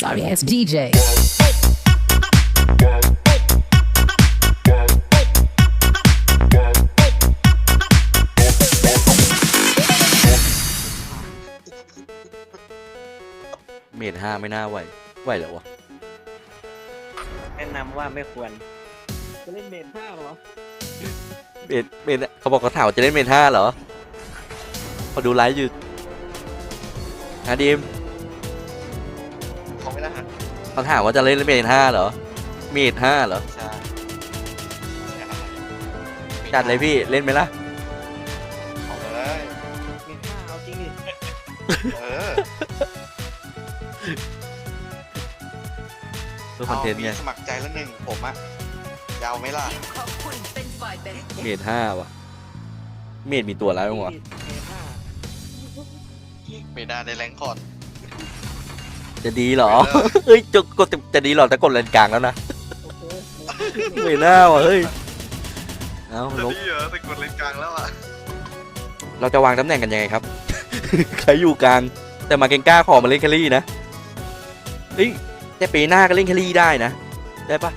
Sorry ass DJ. เมดห้าไม่น่าไหว ไหวเหรอวะ แนะนำว่าไม่ควร จะเล่นเมนห้าเหรอ เมดเมดเขาบอกเขาถามว่าจะเล่นเมดห้าเหรอเขาดูไลฟ์อยู่ฮะดีม เขาถามว่าจะเล่นเมดห้าเหรอ เมดห้าเหรอ ใช่ใช่จัดเลยพี่เล่นไหมล่ะ เอาเลยเมนห้าเอาจริงดิเออเพื่อคอนเทนต์ไงามีสมัครใจแล้วหนึ่งผมอะยาวไหมล่ะขอบคุณเป็นฝ่ายแบ่งเมดห้าวะเมดมีตัวอะไรบ้างวะเมนห้า ไม่ได้ในแรงคอร์ด จะดีเหรอ เออเฮ้ยจะกดจะดีเหรอแต่กดเลนกลางแล้วนะโอเคเมดห้าวะเฮ้ย เอ้าจะนกดีเหรอแต่กดเลนกลางแล้วอะเราจะวางตำแหน่งกันยังไงครับ ใครอยู่กลาง แต่มาเกงก้าขอมาเล่นแครี่นะเฮ้ยแต่ปีหน้าก็เล่นแครี่ได้นะ ได้ปะ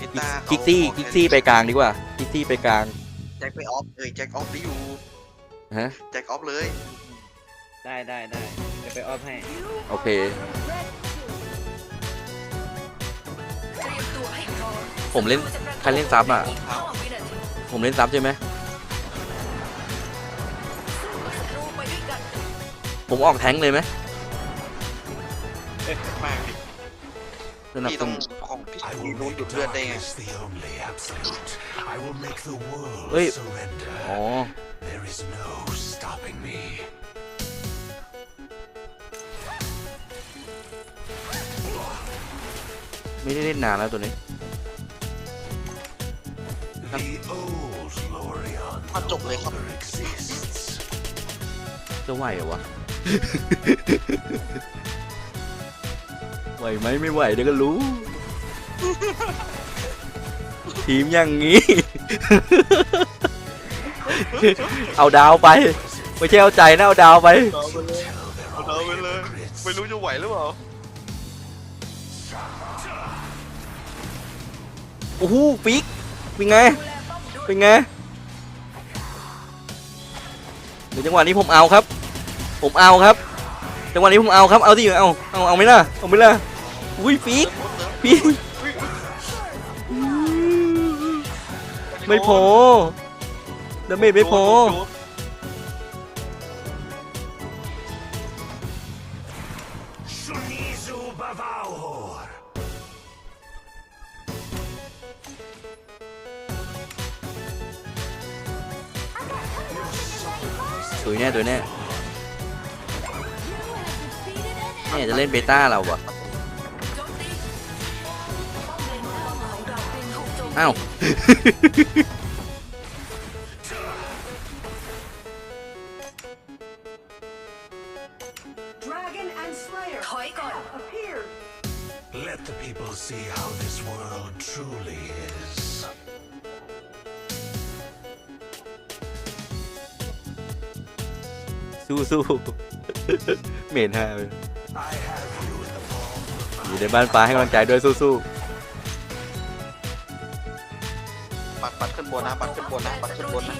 กีตาร์เขากิกซี่กิกซี่ไปกลางดีกว่ากิกซี่ไปกลาง แจ็คไปออฟเลยแจ็คออฟได้อยู่ฮะ แจ็คออฟเลย ได้ได้ได้เดี๋ยว ไปออฟให้โอเค ผมเล่นใครเล่นซับอะ ผมเล่นซับใช่ไหม ผมออกแทงค์เลยไหมเอ๊ะมากดิสนับพี่สต้องนุนของพี่ I มี will นู้น make หยุดเลือดได้ไง darkness the only absolute. I will make the world Wait. surrender. อ๋อ There is no stopping me. ไม่ได้เล่นนานแล้วตัวนี้ The old Lorion ถ้าจบเลยครับ longer exists. จะไหวเหรอวะ ไหวไหมไม่ไหวเดี๋ยวก็รู้ ทีมอย่างนี้ เอาดาวไป ไม่ใช่เอาใจนะเอาดาวไปเอาไปเลยเอาเอาไปเลย ไม่รู้จะไหวหรือเปล่า โอ้โหฟิกเป็นไงเป็นไงเดี๋ยวจังหวะนี้ผมเอาครับ ผมเอาครับ จังหวะนี้ผมเอาครับเอาดิเอาเอาเอาไหมล่ะเอาไหมล่ะอุ้ยฟิกฟิกไม่พอดาเมจไม่พอ Shunizu Bavauhor. ตุยแน่ตุยแน่แน่จะเล่นเบต้าเราวะอ้าว สู้สู้เมนห้า I have you in the palm of อยู่ในบ้านฟ้าให้กำลังใจด้วยสู้ปัดปัดขึ้นบนนะปัดขึ้นบนนะปัดขึ้นบนนะ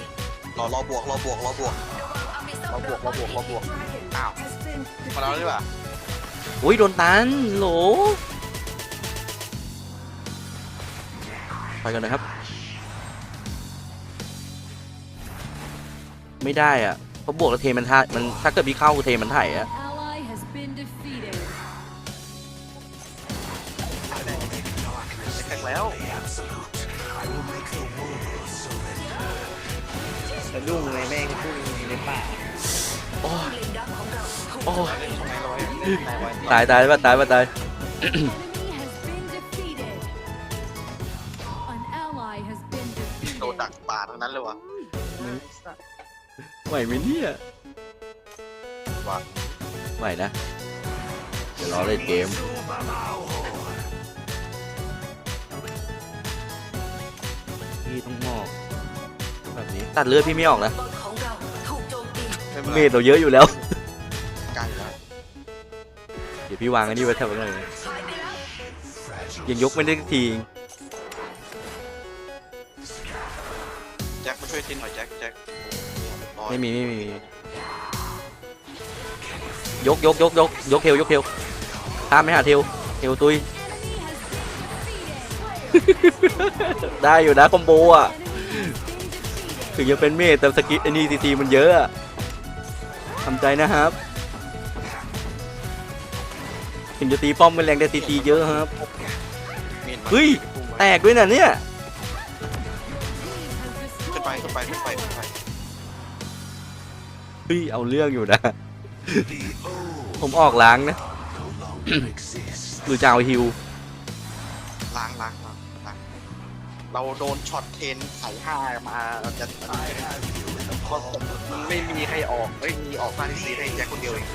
รอรอบวกรอบวกรอบวกรอบวกรอบวกรอบวก Dragon Ow. has been มาแล้วดีกว่าๆอุ้ยโดนตันโหลไปกันนะครับ ไม่ได้อะ เพราะบวกแล้วเทมันท่ามันถ้าเกิดพี่เข้าเทมันไถ่อะ Ally has been defeated. แข่งแล้ว the absolute. I will make the world surrender. สะดุ้งเลยแม่งพุ่งในป่าโอ้ยโอ้ยทำไมร้อยไหนไว้ตายตายป่ะตายป่ะตาย ไหวไหมเนี่ยว่ะไหวนะเดี๋ยวรอเล่นเกมพี่ต้องงอกแบบนี้ตัดเลือดพี่ไม่ออกนะไม่เป็นเมไรดเราเยอะอยู่แล้วใกล้แล้วดี๋ยวพี่วางอันนี้ไว้แถวนั้นเลยยังยกไม่ได้สักทีแจ็คมาช่วยทีหน่อยแจ็คแจ็คร้อย ไม่มีไม่มียกยกยกยกยกเทวยกเทวข้ามไม่หาเทวเทวตุย ได้อยู่นะคอมโบอะถึงจะเป็นเมทแต่สกิลไอ้นี่ซีซีมันเยอะอะทำใจนะครับ ถึงจะตีป้อมเป็นแรงแต่ซีซีเยอะครับมีดมาเฮ้ยพุ่งแตกด้วยน่ะเนี่ยขึ้นไปขึ้นไปขึ้นไปขึ้นไปเฮ้ยเอาเรื่องอยู่นะ The old ผมออกล้างนะ no longer exists. หรือจะเอาฮิวล้างล้างล้างล้างเราโดนช็อตเทนไถห้ามาเราจะ I have you in the เพราะ palm of มัน my ไม่มีใครออกเอ้ยมีออกบ้านที่ซีได้แจ็คคนเดียวเอง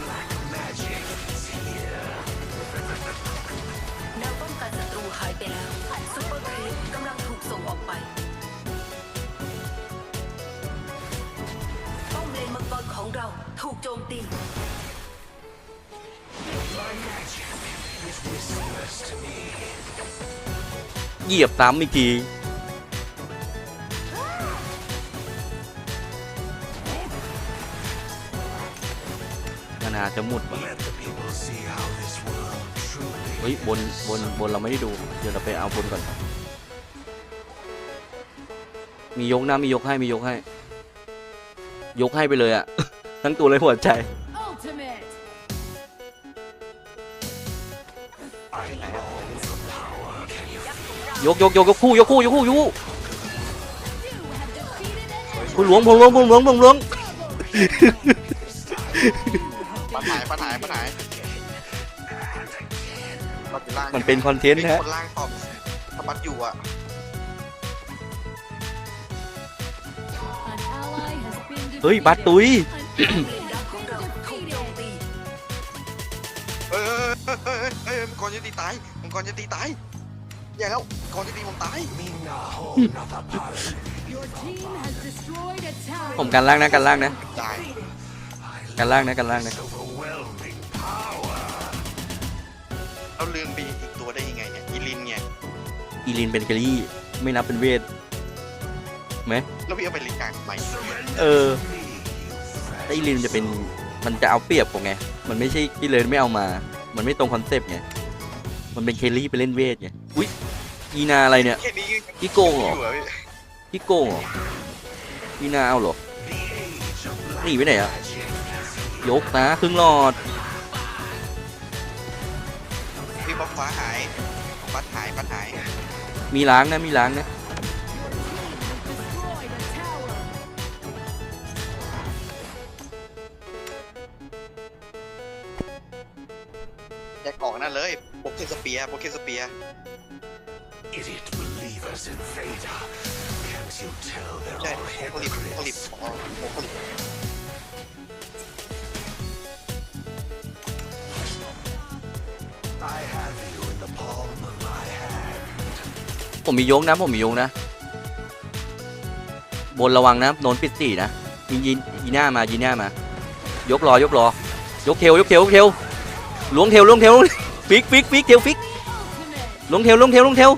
magic is here. แนวป้องกันศัตรูหายไปแล้วซุปเปอร์ครีปกำลังถูกส่งออกไป ของเราถูกโจมตี เหยียบซ้ำอีกทีนานาจะหมุดว่ะเฮ้ยบนบนบนเราไม่ได้ดู เดี๋ยวเราไปเอาบนก่อน มียกนะมียกให้มียกให้ ยกให้ไปเลยอะ ทั้งตัวเลยหัวใจ Ultimate. I long for power. Can you ยกยกยกยกคู่ยกคู่ยกคู่ยกคู่ You have defeated an คุณหลวงผมหลวงผมหลวงผมหลวงปัญหายปัญหายปัญหายปัดอยู่ล่างมันเป็นคอนเทนต์มีฮะคนล่างตอบสปัดอยู่อะ An ally has been defeated. เฮ้ยบัตรตุย An enemy เลน has ดักของ been เราถูกโจม defeated. ตีเอ้ยเอ้ยเอ้ยเอ้ยมังกรจะตีตายมังกรจะตีตายอย่าแล้วมังกรจะตีผมตาย ผมกันล่างนะกันล่างนะตายกันล่างนะกันล่างนะเราลืมไปอีกตัวได้ยังไงเนี่ยอีลินไงอีลินเป็นเกลี่ไม่นับเป็นเวทไหมแล้วพี่เอาไปลินกลางทำไม เออ แต่อีลินจะเป็นมันจะเอาเปรียบผมไง มันไม่ใช่ที่เลยไม่เอามา มันไม่ตรงคอนเซปต์ไง มันเป็นเคลลี่ไปเล่นเวทไง อุ๊ยอีนาอะไรเนี่ย แค่นี้พี่โกงเหรอ ยู่พี่พี่โกงเหรออีนาเอาเหรอ The age of หนีไปไหนอะ magic. ยกนะครึ่งหลอด พี่ป๊อปฟ้าหายปัดหายปัดหายมีล้างนะ มีล้างนะ ปเกสเปียโปเกสเปีย Idiot believers in Vader. Can't you tell ใช่ they're โป all กลิปโปกลิป hypocrites? อ๋อโปกลิป I have you in the palm of my hand. ผมมียกนะ ผมมียกนะ บนระวังนะโนนปิดสี่นะยิงยินยีหน้ามายีหน้ามายกรอยกรอยกเทวยกเทวยกเทวล้วงเทวล้วงเทว ฟิกฟิกฟิกเทวฟิก Ultimate. ล้วงเทวล้วงเทวล้วงเทว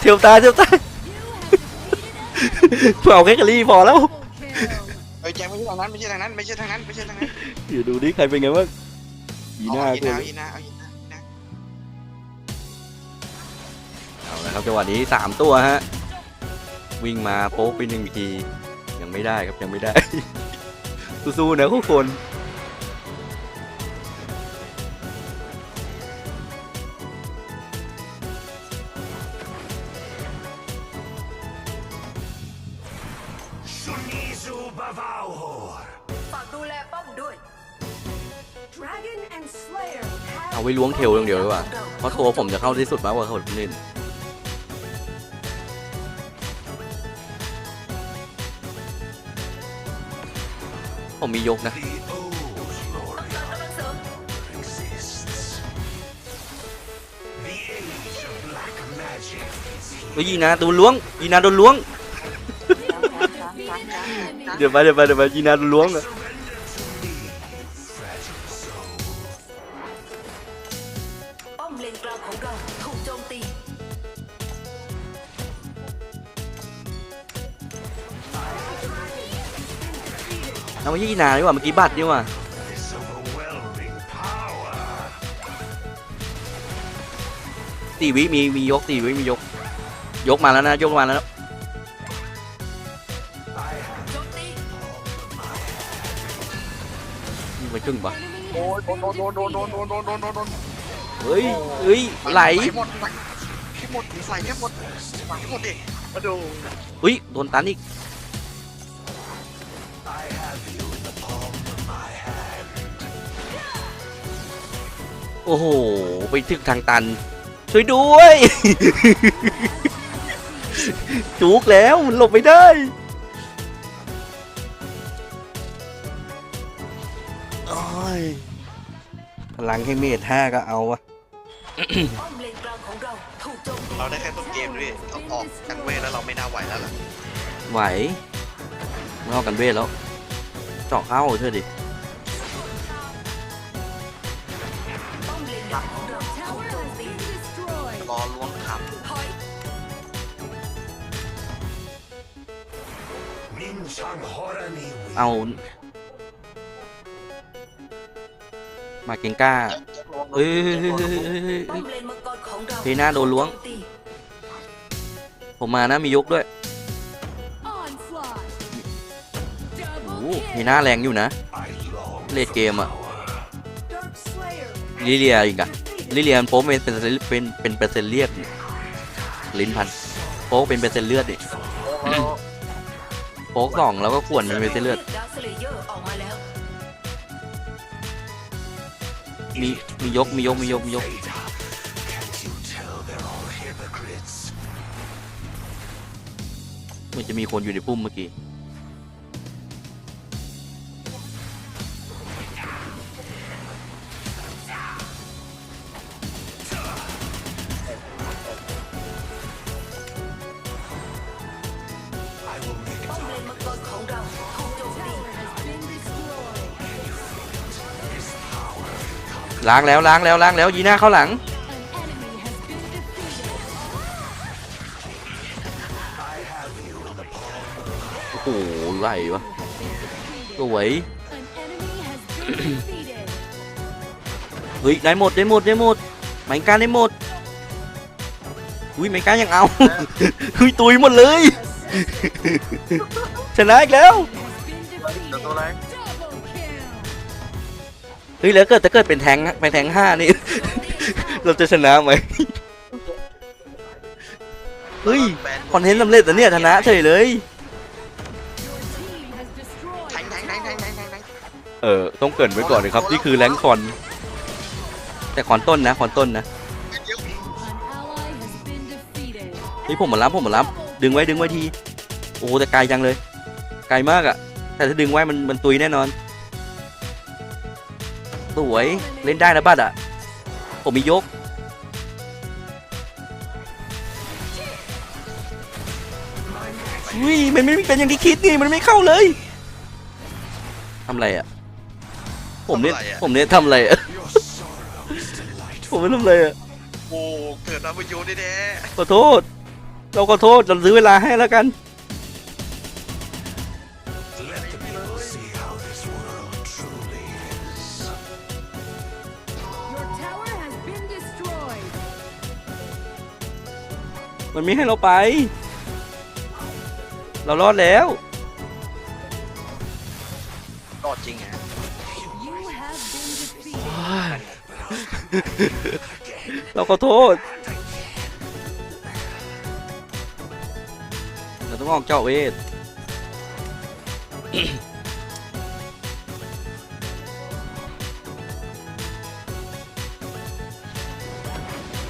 เทวตายเทวตาย You have defeated an เผาแค่กะลี่พอแล้ว double kill. เฮ้ยแจ็คไม่ใช่ทางนั้นไม่ใช่ทางนั้นไม่ใช่ทางนั้นไม่ใช่ทางนั้นเดี๋ยวดูดิใครเป็นไงบ้างยีหน้าเอากูอีนาเอาอีนาเอาอีนาเอาละครับจังหวะนี้สามตัวฮะวิ่งมาโป๊กไปหนึ่งทียังไม่ได้ครับยังไม่ได้สู้ๆนะทุกคน เอาไว้ล้วงเทวอย่างเดียวดีกว่าเพราะตัวผมจะเข้าที่สุดมากกว่าคนอื่นผมมียกนะเฮ้ยยีนาโดนล้วงยีนาโดนล้วง เดี๋ยวไปเดี๋ยวไปเดี๋ยวไปยีนาโดนล้วงอะ เอาไม่ใช่อีนาดีกว่าเมื่อกี้บัตรดีกว่า This overwhelming power. สี่วิมีมียกสี่วิมียก ยกมาแล้วนะยกมาแล้วนะโจมตีมีไปครึ่งปะโอ้ยโดนโดนโดนโดนโดนโดนโดนโดนโดนเฮ้ยเฮ้ยไหลหมดไหลให้หมดใส่ให้หมดใส่ให้หมดดิมาดูเฮ้ยโดนตันอีก โอ้โห ไปถึงทางตัน ช่วยด้วย จุกแล้วมันหลบไม่ได้ โอ้ย พลังให้เมธห้าก็เอาวะป้อมเลนกลางของเราถูกโจมตีเราได้แค่ต้นเกมด้วยเราออกกันเวทแล้วเราไม่น่าไหวแล้วล่ะ ไหวไม่เอากันเวทแล้ว เจาะเข้าเชื่อดิรอล้วงขับเอามาเก่งกล้าเฮ้ยเฮน่าโดนล้วง ผมมานะมียกด้วย โอ้ Double โหน่าแรงอยู่นะเลดเกมอะลิเลียอีกอะลิเลียนโป๊เป็นเป็นเป็นเป็นเปอร์เซ็นต์เลือดลิ้นพันโป๊เป็นเปอร์เซ็นต์เลือดดิโป๊กสองแล้วก็ขวนเป็นเปอร์เซ็นต์เลือดมีมียกมียกมียกมียกมันจะมีคนอยู่ในพุ่มเมื่อกี้ ล้างแล้วล้างแล้วล้างแล้วยีน่าเข้าหลัง An enemy has been defeated. I have you in the palm โอ้โหไหลวะ Has been defeated. สวย An enemy has been defeated. เฮ้ยได้หมดได้หมดได้หมดไมค์การได้หมดอุ้ยไมค์การยังเอาเฮ้ยตุยหมดเลยชนะอีกแล้ว ฮ้ยแล้วเกิดถ้าเกิดเป็นแทงค์เป็นแทงค์ห้านี่ เราจะชนะไหมเฮ้ยแบนคอนเทนต์สำเร็จแล้วเนี่ยชนะเฉยเลย Your team has destroyed. แทงแทงแทงแทงแทงแทงแทงเออต้องเกรินไว้ก่อนนะครับ นี่คือแรงค์คอน แต่คอนต้นนะคอนต้นนะ An ally has been defeated. เฮ้ยผมมารับผมมารับดึงไว้ดึงไว้ที โอ้โหแต่ไกลจังเลย ไกลมากอะแต่ถ้าดึงไว้มันมันตุยแน่นอน สวยเล่นได้นะบัตรอะผมมียก อุ้ยมันไม่เป็นอย่างที่คิดนี่ มันไม่เข้าเลยทำอะไรอะผมเนี่ย ผมเนี่ยทำอะไรอะ Your sorrow is delightful. ผมไม่ทำอะไรอะโอ้ เกิดมาประโยชน์แน่ขอโทษ เราขอโทษ เราซื้อเวลาให้แล้วกัน มันไม่ให้เราไป เรารอดแล้วๆรอดจริงฮะ You have been defeated. เราขอโทษ เราต้องออกเจ้าเวท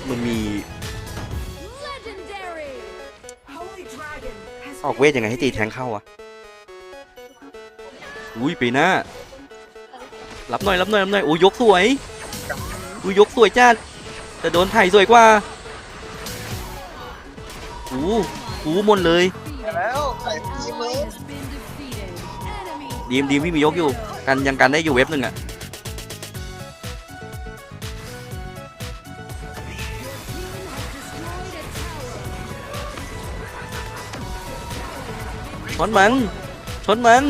มันมี ออกเวทยังไงให้ตีแทงเข้าอะอุ้ยปีหน้ารับหน่อยรับหน่อยรับหน่อยโอ้ยยกสวยอุ้ยยกสวยจ้าแต่โดนไถ่สวยกว่าอู้อู้หมดเลย Defeated. แล้วใส่ An ทีมเล ally ย has been defeated. Enemy ดีมดีมพี่มียกอยู่ กันยังกันได้อยู่เว็บหนึ่งอะ ชนมัน ชนมัน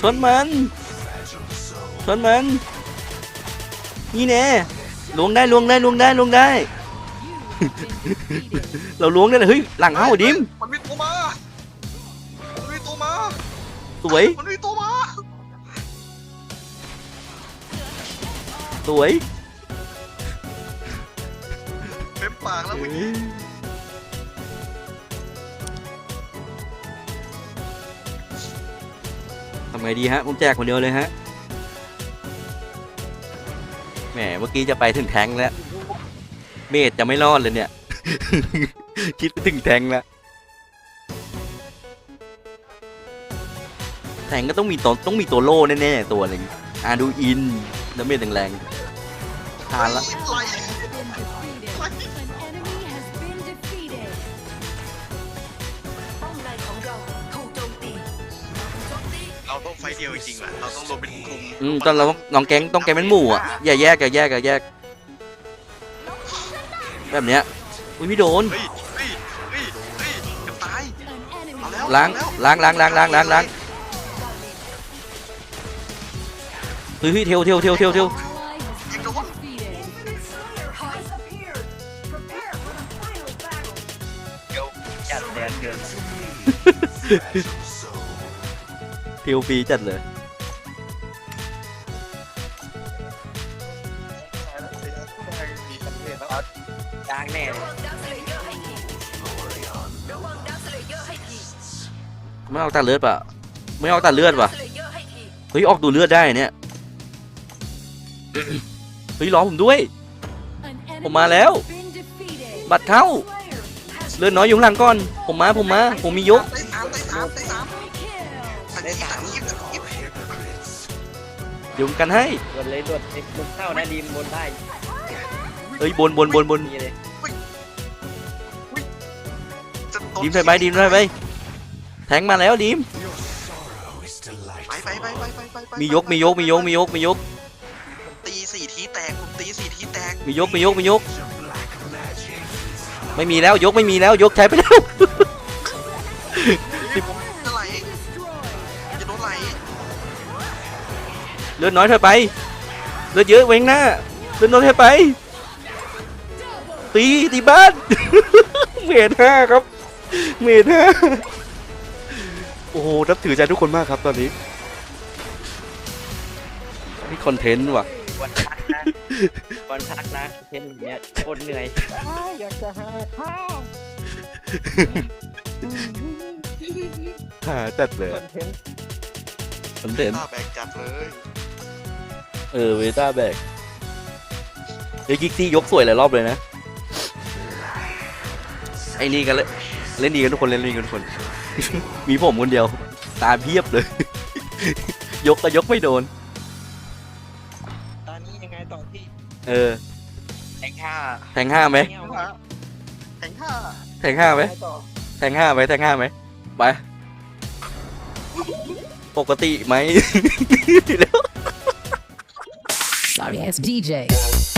ชนมัน ชนมัน นี่แน่ล้วงได้ล้วงได้ล้วงได้ล้วงได้ เราล้วงได้เลยเฮ้ยหลังเข้าดิมมันมีตัวมา มันมีตัวมา สวย มันมีตัวมา สวยเต็มปากแล้วเมื่อกี้ ไงดีฮะผมแจกคนเดียวเลยฮะแหมเมื่อกี้จะไปถึงแทงแล้ว เมดจะไม่รอดเลยเนี่ย คิดไปถึงแทงแล้วแทงก็ต้องมีตัวต้องมีตัวโล่แน่ๆตัวหนึ่งอาดูอินแล้วเมดแรงๆทานละ ตีเราต้องไฟเดียวจริงๆแหละเราต้องรวมเป็นกลุ่มอืมตอนเราต้องน้องแก๊งต้องแก๊งเป็นหมู่อะอย่าแยกอย่าแยกอย่าแยก แบบเนี้ยอุ้ยพี่โดนเฮ้ยเฮ้ยเฮ้ยเฮ้ยเกับตาย An enemy เอาแล้วล้างล้างล้างล้างล้างล้างล้างเฮ้ยเฮ้ยเทียวเทียวเทียวเทียวเทียว ally has been defeated. Infinite Slayer has appeared. Prepare for the final battle. เดี๋ยวจัดแดนเกินเทียวฟรีจัดเลยมีประเภทแล้วจ้างแน่เลยระวังดักสเลเยอร์เลยอร์ให้ทีไม่เอาตัดเลือดปะไม่เอาตัดเลือดปะเฮ้ยออกดูเลือดได้เนี่ย เฮ้ยรอผมด้วย ผมมาแล้ว บัตรเข้า เลือดน้อยอยู่ข้างหลังก่อน ผมมาผมมา ผมมียกได้สามได้สามได้สาม Kill. ได้สามยิบยิบเดี๋ยวผมกันให้โดนเลยโดนเอ็กซ์บนเข้านะดีมบนได้เฮ้ยบนบนบนบนมีเลยจะโดนดีมใส่ใบดีมใส่ใบแทงมาแล้วดีม Your sorrow is ไปไป delightful. ไปไปไปไปไปมียกมียกมียกมียกมียกผมตีสี่ทีแตกผมตีสี่ทีแตกมียกมียกมียก Some black magic. ไม่มีแล้วยกไม่มีแล้วยกใช้ไปแล้ว เลือดน้อยเธอไป เลือดเยอะเวงหน้า เลือดน้อยเธอไป ตีตีบ้าน เมดห้าครับ เมดห้าโอ้โหนับถือใจทุกคนมากครับตอนนี้ นี่คอนเทนต์ว่ะวันพักนะวันพักนะเช่นเนี้ยโคตรเหนื่อยอยากจะหาข้าวหาจัดเลยคอนเทนต์คอนเทนต์หน้าแบกจัดเลย เออเวต้าแบกเดี๋ยวกิกซี่ยกสวยหลายรอบเลยนะ ไอ้นี่กันเลยเล่นดีกันทุกคนเล่นดีกันทุกคน มีผมคนเดียว ตาเพียบเลย ยกก็ยกไม่โดน ตอนนี้ยังไงต่อพี่เออ แทงห้าแทงห้าไหมแทงแข่งห้าแทงห้าไหม ต่อแทงห้าไหมแทงห้าไหมไป ปกติไหม Sorry ass DJ.